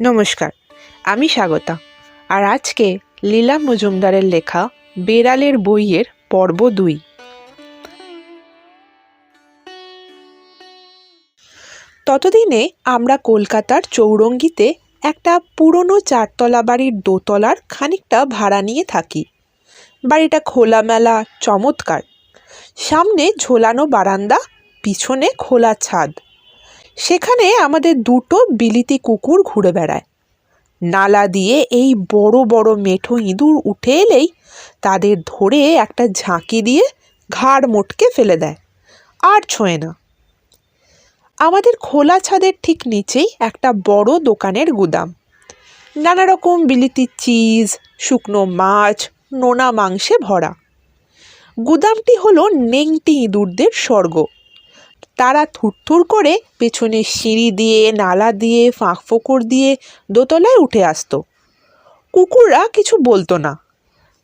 নমস্কার, আমি স্বাগতা। আর আজকে লীলা মজুমদারের লেখা বেড়ালের বইয়ের পর্ব দুই। ততদিনে আমরা কলকাতার চৌরঙ্গিতে একটা পুরনো চারতলা বাড়ির দোতলার খানিকটা ভাড়া নিয়ে থাকি। বাড়িটা খোলামেলা, চমৎকার। সামনে ঝোলানো বারান্দা, পিছনে খোলা ছাদ। সেখানে আমাদের দুটো বিলিতি কুকুর ঘুরে বেড়ায়। নালা দিয়ে এই বড় বড় মেঠো ইঁদুর উঠে এলেই তাদের ধরে একটা ঝাঁকি দিয়ে ঘাড় মোটকে ফেলে দেয়, আর ছোঁয় না। আমাদের খোলা ছাদের ঠিক নিচেই একটা বড় দোকানের গুদাম। নানা রকম বিলিতি চিজ, শুকনো মাছ, নোনা মাংসে ভরা। গুদামটি হলো নেংটি ইঁদুরদের স্বর্গ। তারা থুরথুর করে পেছনে সিঁড়ি দিয়ে, নালা দিয়ে ফাঁক ফোকর দিয়ে দোতলায় উঠে আসতো। কুকুররা কিছু বলতো না।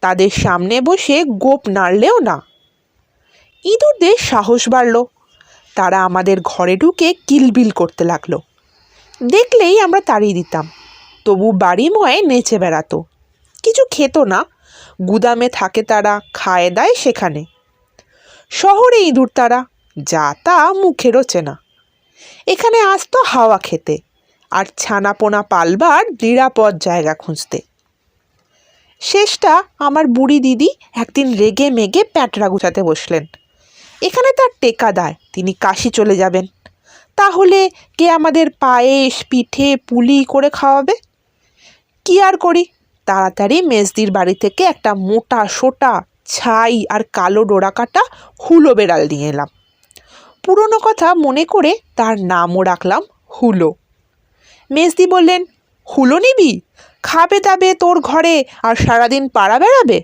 তাদের সামনে বসে গোপ নাড়লেও না। ইঁদুরদের সাহস বাড়ল। তারা আমাদের ঘরে ঢুকে কিলবিল করতে লাগল। দেখলেই আমরা তাড়িয়ে দিতাম। তবু বাড়িময় নেচে বেড়াতো। কিছু খেত না। গুদামে থাকে তারা, খায় দায় সেখানে। শহরে ইঁদুর তারা। যা তা মুখেরও চেনা। এখানে আসতো হাওয়া খেতে আর ছানাপোনা পালবার নিরাপদ জায়গা খুঁজতে। শেষটা আমার বুড়ি দিদি একদিন রেগে মেগে প্যাঁটরা গুছাতে বসলেন। এখানে তার টেকা দায়, তিনি কাশি চলে যাবেন। তাহলে কে আমাদের পায়েস, পিঠে, পুলি করে খাওয়াবে? কি আর করি? তাড়াতাড়ি মেজদির বাড়ি থেকে একটা মোটা, সোটা ছাই আর কালো ডোরা কাটা হুলো বেড়াল নিয়ে এলাম। পুরনো কথা মনে করে তার নামও রাখলাম হুলো। মেজদি বললেন, হুলো নিবি? খাবে দাবে তোর ঘরে আর সারাদিন পাড়া বেড়াবে?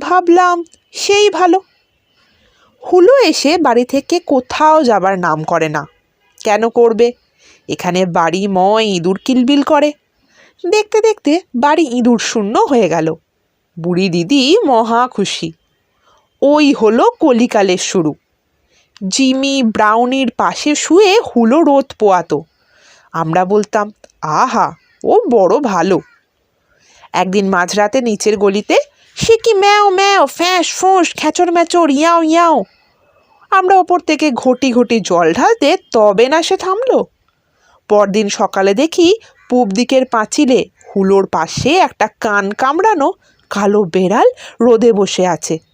ভাবলাম সেই ভালো। হুলো এসে বাড়ি থেকে কোথাও যাবার নাম করে না। কেন করবে? এখানে বাড়ি ময় ইঁদুর কিলবিল করে। দেখতে দেখতে বাড়ি ইঁদুর শূন্য হয়ে গেল। বুড়ি দিদি মহা খুশি। ওই হলো কলিকালের শুরু। জিমি ব্রাউনির পাশে শুয়ে হুলো রোদ পোয়াতো। আমরা বলতাম, আহা, ও বড় ভালো। একদিন মাঝরাতে নিচের গলিতে, সে কি ম্যাও ম্যাও, ফ্যাঁস, ফোঁস খ্যাচর ম্যাচর, ইয়াও ইয়াও। আমরা ওপর থেকে ঘটি ঘটি জল ঢালতে তবে না সে থামলো। পরদিন সকালে দেখি পূব দিকের পাঁচিলে হুলোর পাশে একটা কান কামড়ানো কালো বেড়াল রোদে বসে আছে।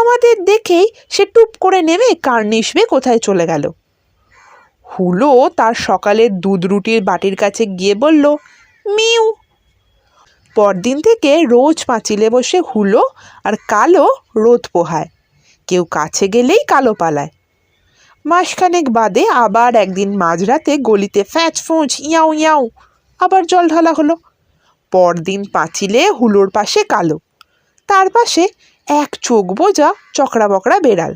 আমাদের দেখেই সে টুপ করে নেমে কার কার্নিশবে কোথায় চলে গেল। হুলো তার সকালের দুধ রুটির বাটির কাছে গিয়ে বলল, মিউ। পরদিন থেকে রোজ পাঁচিলে বসে হুলো আর কালো রোদ পোহায়। কেউ কাছে গেলেই কালো পালায়। মাসখানেক বাদে আবার একদিন মাঝরাতে গলিতে ফ্যাঁচ ফোঁচ ইয়াও ইয়াও আবার জল ঢালা হলো। পরদিন পাঁচিলে হুলোর পাশে কালো। তার পাশে এক চোখ বোঝা চকরা বকরা বেড়াল।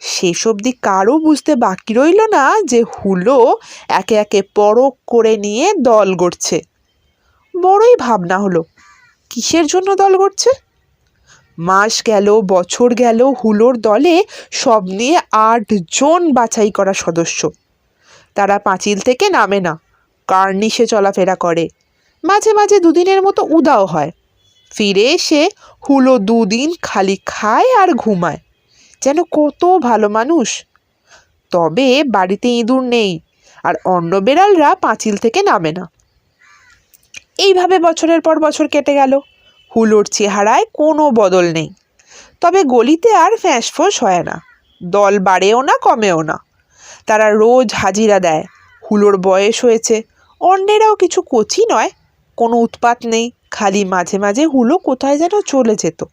শেষ অবধি কারও বুঝতে বাকি রইল না যে হুলো একে একে পরক করে নিয়ে দল গড়ছে। বড়ই ভাবনা হলো, কিসের জন্য দল গড়ছে? মাস গেল, বছর গেল, হুলোর দলে সব নিয়ে আট জন বাছাই করা সদস্য। তারা পাঁচিল থেকে নামে না, কার্নিশে চলাফেরা করে। মাঝে মাঝে দুদিনের মতো উদাও হয়। ফিরে এসে হুলো দুদিন খালি খায় আর ঘুমায়। যেন কত ভালো মানুষ। তবে বাড়িতে ইঁদুর নেই, আর অন্য বেড়ালরা পাঁচিল থেকে নামে না। এইভাবে বছরের পর বছর কেটে গেল। হুলোর চেহারায় কোনো বদল নেই। তবে গলিতে আর ফ্যাঁসফোঁস হয় না। দল বাড়েও না, কমেও না। তারা রোজ হাজিরা দেয়। হুলোর বয়স হয়েছে। অন্যেরাও কিছু কচি নয়, কোনো উৎপাত নেই। খালি মাঝে মাঝে হুলো কোথায় যেন চলে যেত।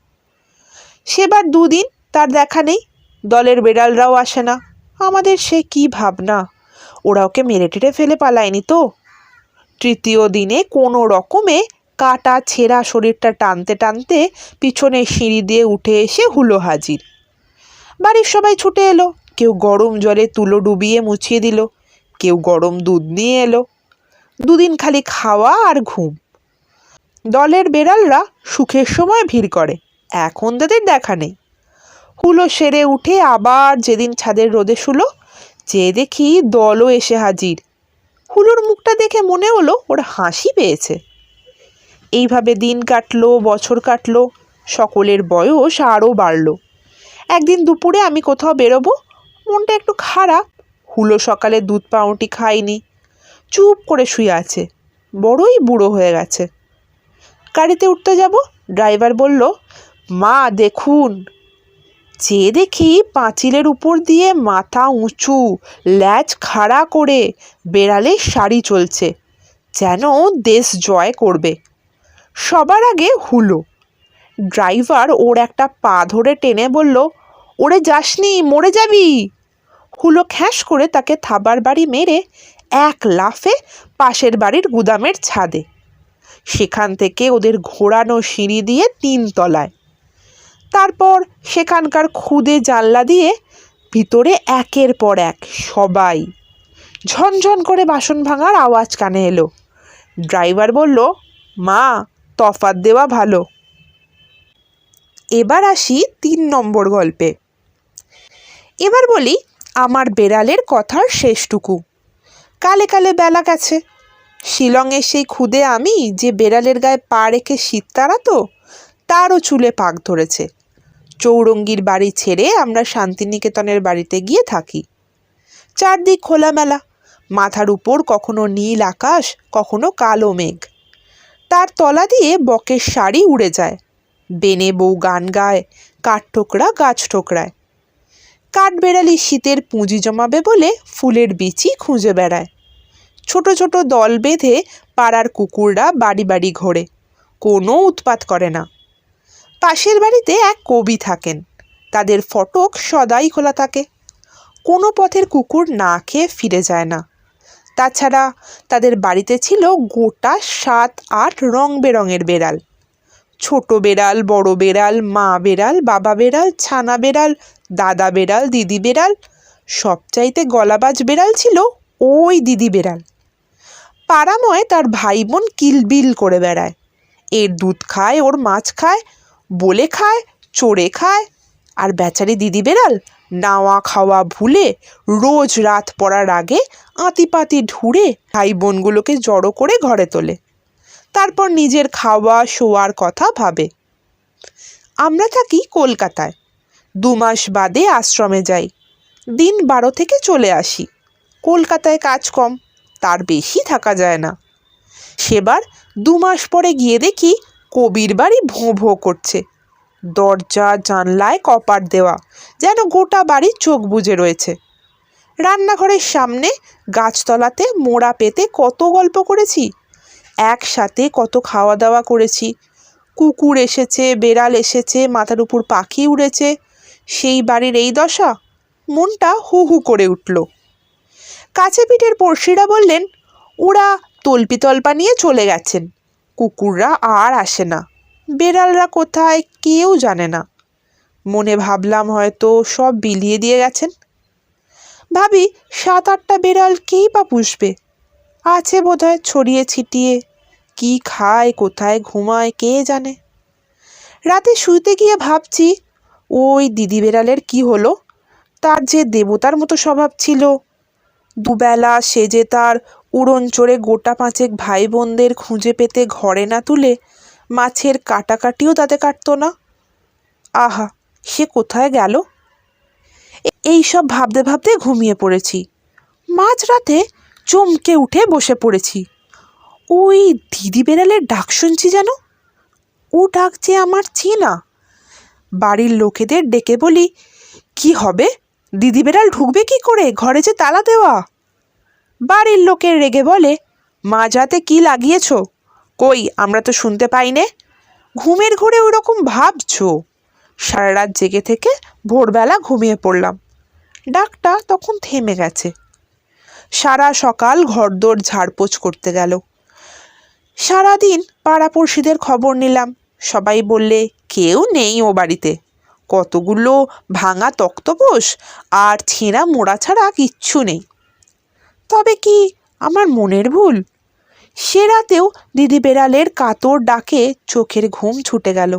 সেবার দুদিন তার দেখা নেই, দলের বেড়ালরাও আসে না। আমাদের সে কি ভাবনা? ওরা ওকে মেরে টেরে ফেলে পালায়নি তো? তৃতীয় দিনে কোনো রকমে কাটা, ছেঁড়া শরীরটা টানতে টানতে পিছনে সিঁড়ি দিয়ে উঠে এসে হুলো হাজির। বাড়ির সবাই ছুটে এলো। কেউ গরম জলে তুলো ডুবিয়ে মুছিয়ে দিল, কেউ গরম দুধ নিয়ে এলো। দুদিন খালি খাওয়া আর ঘুম। দলের বেড়ালরা সুখের সময় ভিড় করে। এখন তাদের দেখা নেই। হুলো সেরে উঠে আবার যেদিন ছাদের রোদে শুলো চেয়ে দেখি দলও এসে হাজির। হুলোর মুখটা দেখে মনে হলো ওর হাসি পেয়েছে। এইভাবে দিন কাটলো, বছর কাটলো, সকলের বয়স আরও বাড়লো। একদিন দুপুরে আমি কোথাও বেরোবো, মনটা একটু খারাপ, হুলো সকালে দুধ পাউরুটি খায়নি। চুপ করে শুয়ে আছে, বড়ই বুড়ো হয়ে গেছে। গাড়িতে উঠতে যাব। ড্রাইভার বলল, মা, দেখুন। চেয়ে দেখি পাঁচিলের উপর দিয়ে মাথা উঁচু, ল্যাজ খাড়া করে বেড়ালের শাড়ি চলছে, যেন দেশ জয় করবে। সবার আগে হুলো। ড্রাইভার ওর একটা পা ধরে টেনে বলল, ওরে যাসনি, মরে যাবি? হুলো খ্যাস করে তাকে থাবার বাড়ি মেরে এক লাফে পাশের বাড়ির গুদামের ছাদে সেখান থেকে ওদের ঘোরানো সিঁড়ি দিয়ে তিন তলায়। তারপর সেখানকার খুদে জানলা দিয়ে ভিতরে একের পর এক সবাই ঝনঝন করে বাসন ভাঙার আওয়াজ কানে এলো। ড্রাইভার বলল, মা তফাত দেওয়া ভালো। এবার আসি তিন নম্বর গল্পে। এবার বলি, আমার বেড়ালের কথার শেষটুকু। কালে কালে বেলা গেছে। শিলংয়ে সেই খুদে আমি যে বেড়ালের গায়ে পা রেখে শীত তাড়াতো, তারও চুলে পাক ধরেছে। চৌরঙ্গির বাড়ি ছেড়ে আমরা শান্তিনিকেতনের বাড়িতে গিয়ে থাকি। চারদিক খোলামেলা, মাথার উপর কখনো নীল আকাশ, কখনো কালো মেঘ। তার তলা দিয়ে বকের শাড়ি উড়ে যায়। বেনে বউ গান গায়, কাঠ ঠোকরা গাছ ঠোকরায়। কাঠবেড়ালি শীতের পুঁজি জমাবে বলে ফুলের বিচি খুঁজে বেড়ায়। ছোট ছোট দল বেঁধে পাড়ার কুকুররা বাড়ি বাড়ি ঘোরে। কোনো উৎপাত করে না। পাশের বাড়িতে এক কবি থাকেন। তাদের ফটক সদাই খোলা থাকে। কোনো পথের কুকুর না খেয়ে ফিরে যায় না। তাছাড়া তাদের বাড়িতে ছিল গোটা সাত, আট রং বেরঙের বেড়াল। ছোট বেড়াল, বড় বেড়াল, মা বেড়াল, বাবা বেড়াল, ছানা বেড়াল, দাদা বেড়াল, দিদি বেড়াল, সবচাইতে গলাবাজ বেড়াল ছিল ওই দিদি বেড়াল। পাড়াময় তার ভাই বোন কিলবিল করে বেড়ায়। এর দুধ খায়, ওর মাছ খায়, বলে খায়, চড়ে খায়। আর বেচারি দিদি বেড়াল নাওয়া খাওয়া ভুলে রোজ রাত পড়ার আগে আঁতিপাতি ঢুড়ে ভাই বোনগুলোকে জড়ো করে ঘরে তোলে। তারপর নিজের খাওয়া শোয়ার কথা ভাবে। আমরা থাকি কলকাতায়। দু মাস বাদে আশ্রমে যাই। দিন বারো থেকে চলে আসি। কলকাতায় কাজ কম। তার বেশি থাকা যায় না। সেবার দু মাস পরে গিয়ে দেখি কবির বাড়ি ভোঁ ভোঁ করছে। দরজা, জানলায় কপাট দেওয়া, যেন গোটা বাড়ি চোখ বুজে রয়েছে। রান্নাঘরের সামনে গাছতলাতে মোড়া পেতে কত গল্প করেছি, একসাথে কত খাওয়া দাওয়া করেছি। কুকুর এসেছে, বেড়াল এসেছে, মাথার উপর পাখি উড়েছে, সেই বাড়ির এই দশা মনটা হু হু করে উঠল। কাছে পিঠের পড়শিরা বললেন, ওরা তল্পি তল্পা নিয়ে চলে গেছেন। কুকুররা আর আসে না। বেড়ালরা কোথায় কেউ জানে না। মনে ভাবলাম হয়তো সব বিলিয়ে দিয়ে গেছেন। ভাবি সাত আটটা বেড়াল কেই বা পুষবে? আছে বোধহয় ছড়িয়ে ছিটিয়ে। কি খায়, কোথায় ঘুমায়, কে জানে? রাতে শুইতে গিয়ে ভাবছি, ওই দিদি বেড়ালের কি হলো? তার যে দেবতার মতো স্বভাব ছিল দুবেলা সেজে তার উড়ন চড়ে গোটা পাঁচেক ভাই বোনদের খুঁজে পেতে ঘরে না তুলে মাছের কাটাকাটিও তাতে কাটতো না। আহা, সে কোথায় গেল? এই সব ভাবতে ভাবতে ঘুমিয়ে পড়েছি। মাঝরাতে চমকে উঠে বসে পড়েছি। ওই দিদি বেড়ালের ডাক শুনছি যেন। ও ডাক যে আমার চেনা। বাড়ির লোকেদের ডেকে বলি, কি হবে? দিদি বেড়াল ঢুকবে কি করে? ঘরে যে তালা দেওয়া। বাড়ির লোকের রেগে বলে মাঝরাতে কি লাগিয়েছ? কই, আমরা তো শুনতে পাই নে। ঘুমের ঘোরে ওরকম ভাবছ? সারা রাত জেগে থেকে ভোরবেলা ঘুমিয়ে পড়লাম। ডাকটা তখন থেমে গেছে। সারা সকাল ঘরদোর ঝাড়পোছ করতে গেল। সারাদিন পাড়াপড়শিদের খবর নিলাম। সবাই বললে, কেউ নেই ও বাড়িতে। কতগুলো ভাঙা তক্তপোষ আর ছেঁড়া মোড়া ছাড়া কিচ্ছু নেই। তবে কি আমার মনের ভুল? সে রাতেও দিদি বেড়ালের কাতর ডাকে চোখের ঘুম ছুটে গেল।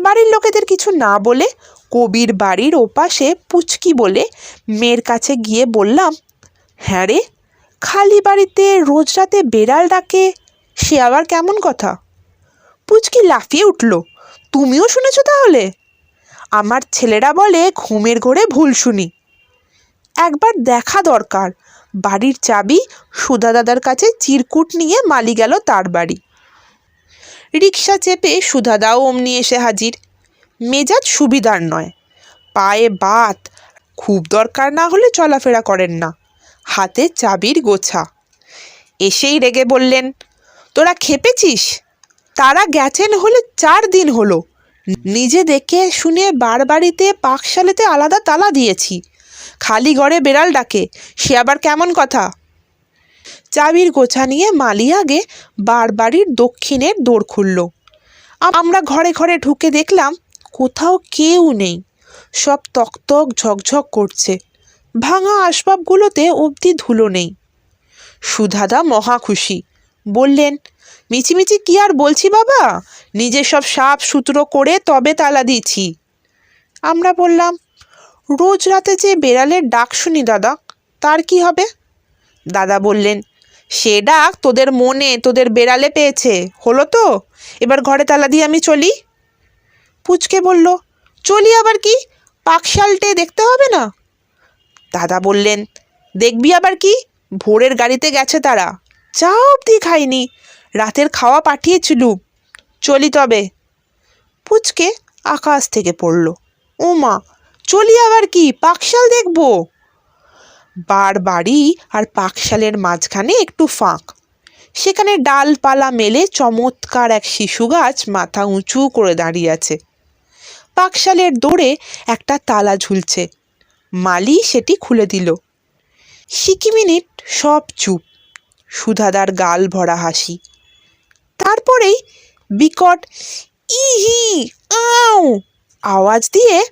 বাড়ির লোকেদের কিছু না বলে কবির বাড়ির ওপাশে পুচকি বলে মেয়ের কাছে গিয়ে বললাম হ্যাঁ রে, খালি বাড়িতে রোজ রাতে বেড়াল ডাকে, সে আবার কেমন কথা? পুচকি লাফিয়ে উঠল, তুমিও শুনেছো তাহলে? আমার ছেলেরা বলে ঘুমের ঘোরে ভুল শুনি। একবার দেখা দরকার। বাড়ির চাবি সুধা দাদার কাছে চিরকুট নিয়ে মালি গেল তার বাড়ি। রিক্সা চেপে সুধাদাও অমনি এসে হাজির। মেজাজ সুবিধার নয়। পায়ে বাত। খুব দরকার না হলে চলাফেরা করেন না। হাতে চাবির গোছা। এসেই রেগে বললেন, তোরা খেপেছিস? তারা গেছেন হলে চার দিন হলো। নিজে দেখে শুনে বারবাড়িতে পাকশালেতে আলাদা তালা দিয়েছি। খালি ঘরে বেড়াল ডাকে, সে আবার কেমন কথা? চাবির গোছা নিয়ে মালি আগে বারবাড়ির দক্ষিণের দোর খুলল। আমরা ঘরে ঘরে ঢুকে দেখলাম কোথাও কেউ নেই। সব তকতক ঝকঝক করছে। ভাঙা আসবাবগুলোতে অবধি ধুলো নেই। সুধাদা মহা খুশি, বললেন মিছিমিছি কি আর বলছি বাবা? নিজে সব সাপ সুতরো করে তবে তালা দিয়েছি। আমরা বললাম, রোজ রাতে যে বেড়ালের ডাক শুনি দাদা, তার কি হবে? দাদা বললেন, সে ডাক তোদের মনে, তোদের বেড়ালে পেয়েছে, হলো তো? এবার ঘরে তালা দিয়ে আমি চলি? পুচকে বলল, চলি আবার কি? পাকশালটে দেখতে হবে না? দাদা বললেন, দেখবি আবার কি? ভোরের গাড়িতে গেছে তারা। চা অবধি খাইনি। রাতের খাওয়া পাঠিয়েছিলুম চলি তবে। পুচকে আকাশ থেকে পড়ল। ও মা চলি আবার কি? পাকশাল দেখব। বার বাড়ি আর পাকশালের মাঝখানে একটু ফাঁক। সেখানে ডালপালা মেলে চমৎকার এক শিশু গাছ মাথা উঁচু করে দাঁড়িয়ে আছে। পাকশালের দৌড়ে একটা তালা ঝুলছে। মালি সেটি খুলে দিল। সিকি মিনিট সব চুপ। সুধাদার গাল ভরা হাসি। তারপরেই বিকট ইহি আও আওয়াজ দিয়ে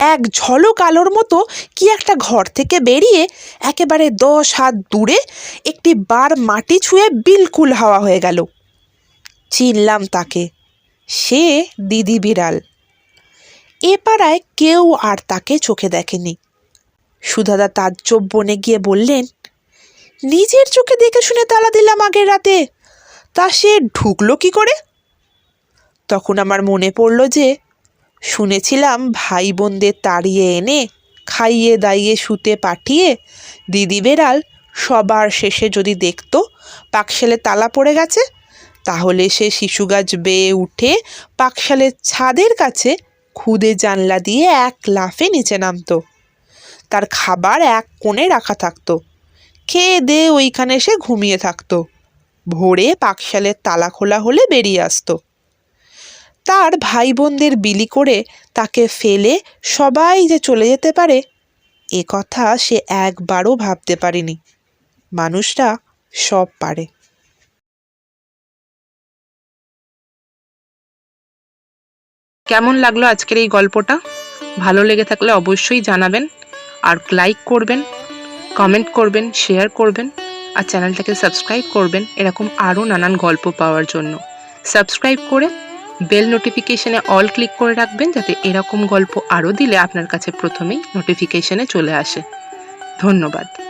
এক ঝলক আলোর মতো কি একটা ঘর থেকে বেরিয়ে একেবারে দশ হাত দূরে একটি বার মাটি ছুঁয়ে বিলকুল হাওয়া হয়ে গেল। চিনলাম তাকে। সে দিদি বিড়াল। এ পাড়ায় কেউ আর তাকে চোখে দেখেনি। সুধাদা তার তাজ্জব বনে গিয়ে বললেন, নিজের চোখে দেখে শুনে তালা দিলাম আগের রাতে। তা সে ঢুকলো কি করে? তখন আমার মনে পড়ল যে, শুনেছিলাম ভাই বোনদের তাড়িয়ে এনে খাইয়ে দাইয়ে শুতে পাঠিয়ে দিদি বেড়াল সবার শেষে যদি দেখত পাকশালে তালা পড়ে গেছে, তাহলে সে শিশু গাছ বেয়ে উঠে পাকশালের ছাদের কাছে খুদে জানলা দিয়ে এক লাফে নিচে নামতো। তার খাবার এক কোণে রাখা থাকতো। খেয়ে দে ওইখানে সে ঘুমিয়ে থাকতো। ভোরে পাকশালের তালা খোলা হলে বেরিয়ে আসতো। তার ভাই বোনদের বিলি করে তাকে ফেলে সবাই যে চলে যেতে পারে, এ কথা সে একবারও ভাবতে পারেনি। মানুষরা সব পারে। কেমন লাগল আজকের এই গল্পটা? ভালো লেগে থাকলে অবশ্যই জানাবেন, আর লাইক করবেন কমেন্ট করবেন শেয়ার করবেন। আর চ্যানেলটাকে সাবস্ক্রাইব করবেন এরকম আরও নানান গল্প পাওয়ার জন্য। সাবস্ক্রাইব করে বেল নোটিফিকেশানে অল ক্লিক করে রাখবেন যাতে এরকম গল্প আরও দিলে আপনার কাছে প্রথমেই নোটিফিকেশানে চলে আসে। ধন্যবাদ।